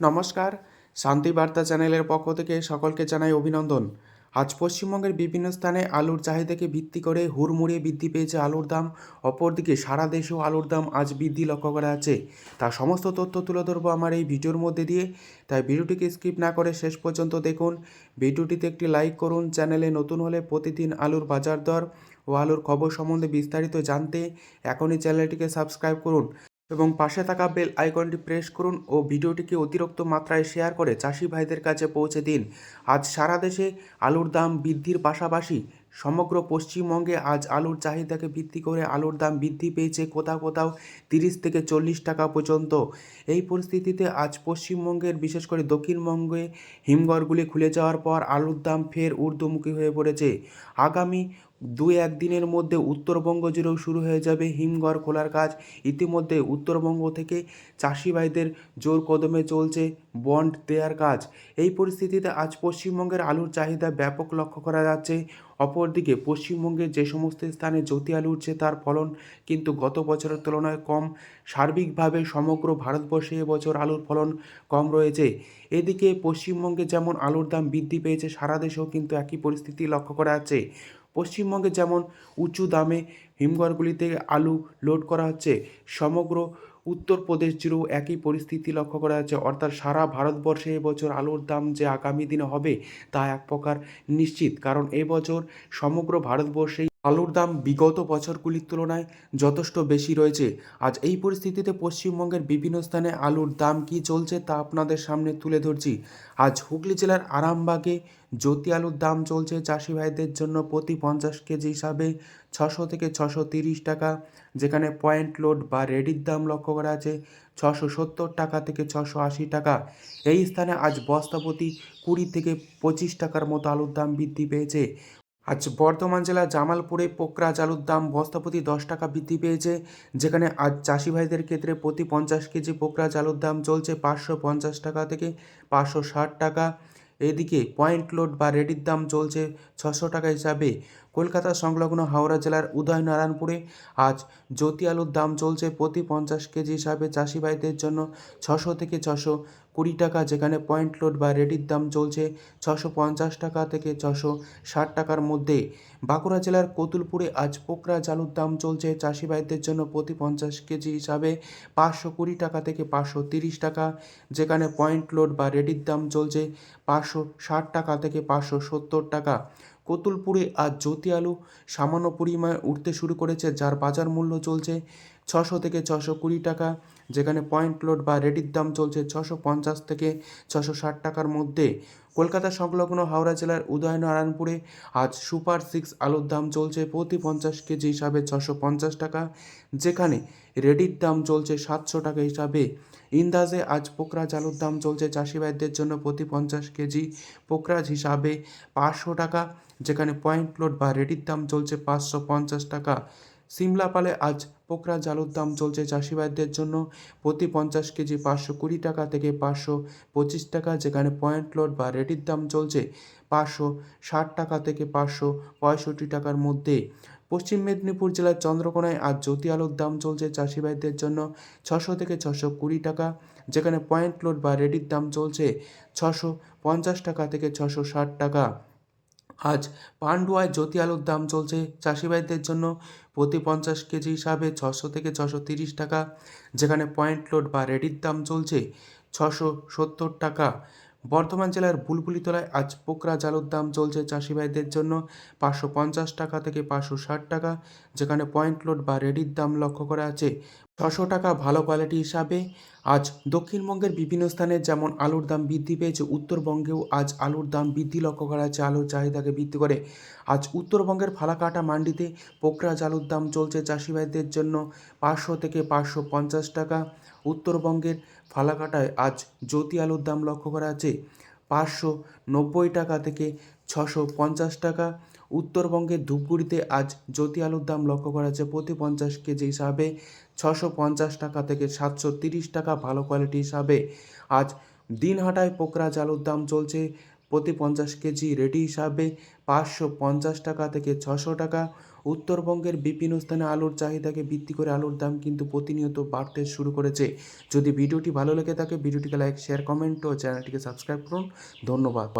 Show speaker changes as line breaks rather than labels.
নমস্কার, শান্তি বার্তা চ্যানেলের পক্ষ থেকে সকলকে জানাই অভিনন্দন। আজ পশ্চিমবঙ্গের বিভিন্ন স্থানে আলুর চাহিদাকে ভিত্তি করে হুড়মুড়িয়ে বৃদ্ধি পেয়েছে আলুর দাম। অপরদিকে সারা দেশেও আলুর দাম আজ বৃদ্ধি লক্ষ্য করা আছে তা সমস্ত তথ্য তুলে ধরবো আমার এই ভিডিওর মধ্যে দিয়ে। তাই ভিডিওটিকে স্কিপ না করে শেষ পর্যন্ত দেখুন। ভিডিওটিতে একটি লাইক করুন, চ্যানেলে নতুন হলে প্রতিদিন আলুর বাজার দর ও আলুর খবর সম্বন্ধে বিস্তারিত জানতে এখনই চ্যানেলটিকে সাবস্ক্রাইব করুন। এবং পাশে থাকা বেল আইকনটি প্রেস করুন ও ভিডিওটিকে অতিরিক্ত মাত্রায় শেয়ার করে চাষি ভাইদের কাছে পৌঁছে দিন। আজ সারা দেশে আলুর দাম বৃদ্ধির পাশাপাশি সমগ্র পশ্চিমবঙ্গে আজ আলুর চাহিদাকে ভিত্তি করে আলুর দাম বৃদ্ধি পেয়েছে কোথাও কোথাও তিরিশ থেকে চল্লিশ টাকা পর্যন্ত। এই পরিস্থিতিতে আজ পশ্চিমবঙ্গের, বিশেষ করে দক্ষিণবঙ্গে হিমঘরগুলি খুলে যাওয়ার পর আলুর দাম ফের ঊর্ধ্বমুখী হয়ে পড়েছে। আগামী দুই একদিনের মধ্যে উত্তরবঙ্গ জুড়েও শুরু হয়ে যাবে হিমঘর খোলার কাজ। ইতিমধ্যে উত্তরবঙ্গ থেকে চাষি ভাইদের জোর কদমে চলছে বন্ড দেওয়ার কাজ। এই পরিস্থিতিতে আজ পশ্চিমবঙ্গের আলুর চাহিদা ব্যাপক লক্ষ্য করা যাচ্ছে। অপরদিকে পশ্চিমবঙ্গের যে সমস্ত স্থানে জ্যোতি আলু উঠছে, তার ফলন কিন্তু গত বছরের তুলনায় কম। সার্বিকভাবে সমগ্র ভারতবর্ষে এবছর আলুর ফলন কম রয়েছে। এদিকে পশ্চিমবঙ্গে যেমন আলুর দাম বৃদ্ধি পেয়েছে, সারা দেশেও কিন্তু একই পরিস্থিতি লক্ষ্য করা যাচ্ছে। পশ্চিমবঙ্গে যেমন উঁচু দামে হিমঘরগুলিতে আলু লোড করা হচ্ছে, সমগ্র উত্তরপ্রদেশ জুড়েও একই পরিস্থিতি লক্ষ্য করা যাচ্ছে। অর্থাৎ সারা ভারতবর্ষে এবছর আলুর দাম যে আগামী দিনে হবে তা এক প্রকার নিশ্চিত, কারণ এবছর সমগ্র ভারতবর্ষেই আলুর দাম বিগত বছরগুলির তুলনায় যথেষ্ট বেশি রয়েছে। আজ এই পরিস্থিতিতে পশ্চিমবঙ্গের বিভিন্ন স্থানে আলুর দাম কী চলছে তা আপনাদের সামনে তুলে ধরছি। আজ হুগলি জেলার আরামবাগে জ্যোতি আলুর দাম চলছে চাষি ভাইদের জন্য প্রতি পঞ্চাশ কেজি হিসাবে ছশো থেকে ছশো তিরিশ টাকা, যেখানে পয়েন্ট লোড বা রেডির দাম লক্ষ্য করা আছে ছশো সত্তর টাকা থেকে ছশো আশি টাকা। এই স্থানে আজ বস্তাপতি কুড়ি থেকে পঁচিশ টাকার মতো আলুর দাম বৃদ্ধি পেয়েছে। আজ বর্ধমান জেলার জামালপুরে পোকরা আলুর দাম বস্তাপতি দশ টাকা বৃদ্ধি পেয়েছে, যেখানে আজ চাষি ভাইদের ক্ষেত্রে প্রতি পঞ্চাশ কেজি পোকরা আলুর দাম চলছে পাঁচশো পঞ্চাশ টাকা থেকে পাঁচশো ষাট টাকা। এদিকে পয়েন্ট লোড বা রেডির দাম চলছে ছশো টাকা হিসাবে। কলকাতা সংলগ্ন হাওড়া জেলার উদয়নারায়ণপুরে আজ জ্যোতি আলুর দাম চলছে প্রতি পঞ্চাশ কেজি হিসাবে চাষি ভাইদের জন্য ছশো থেকে ছশো কুড়ি টাকা, যেখানে পয়েন্ট লোড বা রেডির দাম চলছে ছশো পঞ্চাশ টাকা থেকে ছশো ষাট টাকার মধ্যে। বাঁকুড়া জেলার কতুলপুরে আজ পোকরা জালুর দাম চলছে চাষি ভাইদের জন্য প্রতি পঞ্চাশ কেজি হিসাবে পাঁচশো কুড়ি টাকা থেকে পাঁচশো তিরিশ টাকা, যেখানে পয়েন্ট লোড বা রেডির দাম চলছে পাঁচশো ষাট টাকা থেকে পাঁচশো সত্তর টাকা। কতুলপুরে আজ জ্যোতি আলু সামান্য পরিমাণে উঠতে শুরু করেছে, যার বাজার মূল্য চলছে ছশো থেকে ছশো কুড়ি টাকা, যেখানে পয়েন্ট লোড বা রেডির দাম চলছে ছশো পঞ্চাশ থেকে ছশো ষাট টাকার মধ্যে। কলকাতা সংলগ্ন হাওড়া জেলার উদয়নারায়ণপুরে আজ সুপার সিক্স আলুর দাম চলছে প্রতি পঞ্চাশ কেজি হিসাবে ছশো পঞ্চাশ টাকা, যেখানে রেডির দাম চলছে সাতশো টাকা হিসাবে। ইন্দাজে আজ পোকরাজ আলুর দাম চলছে চাষি ভাইদের জন্য প্রতি পঞ্চাশ কেজি পোকরাজ হিসাবে পাঁচশো টাকা, যেখানে পয়েন্ট লোড বা রেডির দাম চলছে পাঁচশো পঞ্চাশ টাকা। সিমলাপালে আজ পোকরাজ আলুর দাম চলছে চাষিভাইদের জন্য প্রতি পঞ্চাশ কেজি পাঁচশো কুড়ি টাকা থেকে পাঁচশো পঁচিশ টাকা, যেখানে পয়েন্ট লোড বা রেডির দাম চলছে পাঁচশো ষাট টাকা থেকে পাঁচশো পঁয়ষট্টি টাকার মধ্যে। পশ্চিম মেদিনীপুর জেলার চন্দ্রকোনায় আজ জ্যোতি আলুর দাম চলছে চাষিভাইদের জন্য ছশো থেকে ছশো কুড়ি টাকা, যেখানে পয়েন্ট লোড বা রেডির দাম চলছে ছশো পঞ্চাশ টাকা থেকে ছশো ষাট টাকা। আজ পান্ডুয়ায় জ্যোতি আলুর দাম চলছে চাষি ভাইদের জন্য প্রতি পঞ্চাশ কেজি হিসাবে ছশো থেকে ছশো তিরিশ টাকা, যেখানে পয়েন্ট লোড বা রেডির দাম চলছে ছশো সত্তর টাকা। বর্ধমান জেলার বুলবুলিতলায় আজ পোকরা জালুর দাম চলছে চাষি ভাইদের জন্য পাঁচশো পঞ্চাশ টাকা থেকে পাঁচশো ষাট টাকা, যেখানে পয়েন্ট লোড বা রেডির দাম লক্ষ্য করা আছে। ছশো টাকা ভালো কোয়ালিটি হিসাবে। আজ দক্ষিণবঙ্গের বিভিন্ন স্থানে যেমন আলুর দাম বৃদ্ধি পেয়েছে, উত্তরবঙ্গেও আজ আলুর দাম বৃদ্ধি লক্ষ্য করা যাচ্ছে, আলুর চাহিদাকে ভিত্তি করে। আজ উত্তরবঙ্গের ফালাকাটা মান্ডিতে পোকরাজ আলুর দাম চলছে চাষি ভাইদের জন্য পাঁচশো থেকে পাঁচশো পঞ্চাশ টাকা। উত্তরবঙ্গের ফালাকাটায় আজ জ্যোতি আলুর দাম লক্ষ্য করা আছে পাঁচশো নব্বই টাকা থেকে ছশো পঞ্চাশ টাকা। উত্তরবঙ্গের ধূপগুড়িতে আজ জ্যোতি আলুর দাম লক্ষ্য করা যাচ্ছে। প্রতি পঞ্চাশ কেজি হিসাবে ছশো পঞ্চাশ টাকা থেকে সাতশো তিরিশ টাকা ভালো কোয়ালিটি হিসাবে। আজ দিনহাটায় পোকরাজ আলুর দাম চলছে প্রতি পঞ্চাশ কেজি রেডি হিসাবে পাঁচশো পঞ্চাশ টাকা থেকে ছশো টাকা। উত্তরবঙ্গের বিভিন্ন স্থানে আলুর চাহিদাকে ভিত্তি করে আলুর দাম কিন্তু প্রতিনিয়ত বাড়তে শুরু করেছে। যদি ভিডিওটি ভালো লেগে থাকে, ভিডিওটিকে লাইক, শেয়ার, কমেন্ট ও চ্যানেলটিকে সাবস্ক্রাইব করুন। ধন্যবাদ।